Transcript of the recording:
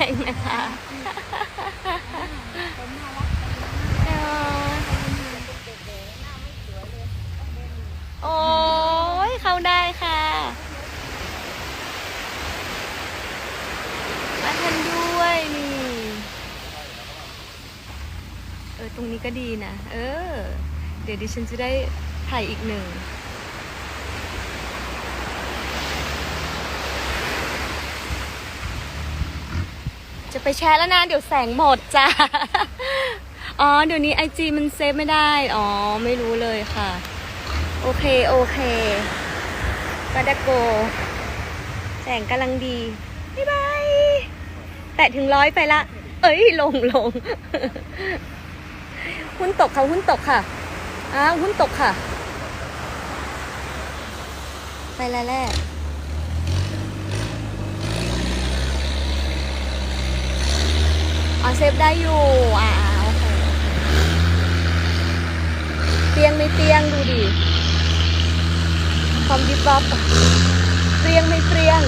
ด้วยนะคะโอ้ยเข้าได้ค่ะมาทันด้วยนี่ เออ ตรงนี้ก็ดีนะ เออ เดี๋ยวดิฉันจะได้ถ่ายอีกหนึ่ง จะไปแชร์แล้วนะเดี๋ยวแสงหมดจ้าอ๋อเดี๋ยวนี้ไอจีมันเซฟไม่ได้ อ๋อ ไม่รู้เลยค่ะ โอเค โอเคกาดาโก แสงกำลังดี บ๊ายบายแตะถึงร้อยไปละ เอ้ย ลงลงหุ้นตกค่ะ หุ้นตกค่ะ อ้าว หุ้นตกค่ะ ไปแล้วแรกอ๋อ เซฟได้อยู่ อ่าโอเคเตียงไม่เตียงดูดิความดิบบ๊อบเตียงไม่เตียง